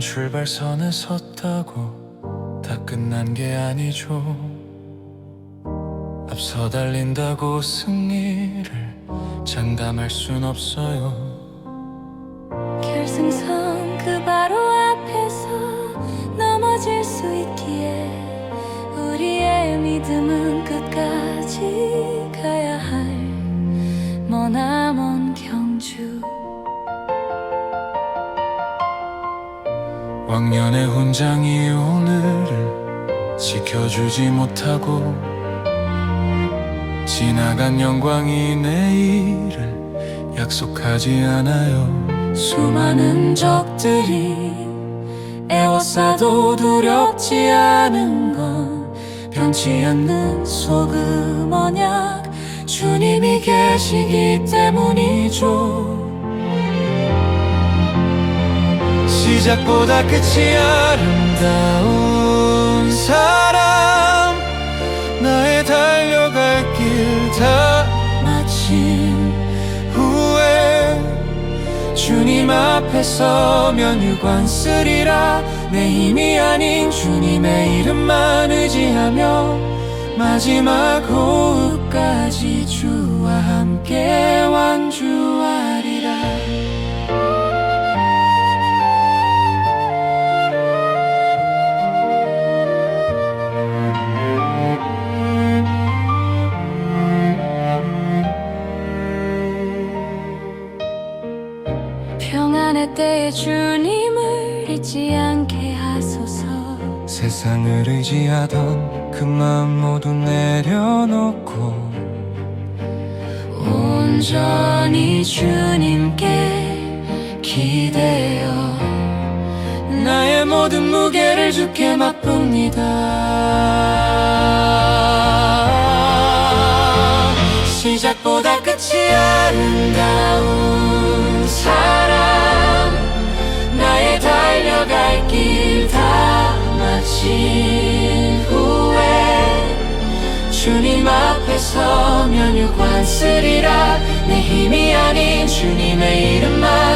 출발선에 섰다고 다 끝난 게 아니죠. 앞서 달린다고 승리를 장담할 순 없어요. 결승선 그 바로 앞에서 넘어질 수 있기에 우리의 믿음은 끝까지 왕년의 훈장이 오늘을 지켜주지 못하고 지나간 영광이 내일을 약속하지 않아요. 수많은 적들이 애워싸도 두렵지 않은 건 변치 않는 소금 언약 주님이 계시기 때문이죠 시작보다 끝이 아름다운 사람. 나의 달려갈 길 다 마친 후에 주님 앞에 서면 유관 쓰리라. 내 힘이 아닌 주님의 이름만 의지하며 마지막 호흡까지 주와 함께 완주하리라 주님을 잊지 않게 하소서. 세상을 의지하던 그 마음 모두 내려놓고 온전히 주님께 기대어 나의 모든 무게를 주께 맛봅니다. 시작보다 끝이 아름다운 마친 후에 주님 앞에 서면 유관 쓰리라 내 힘이 아닌 주님의 이름만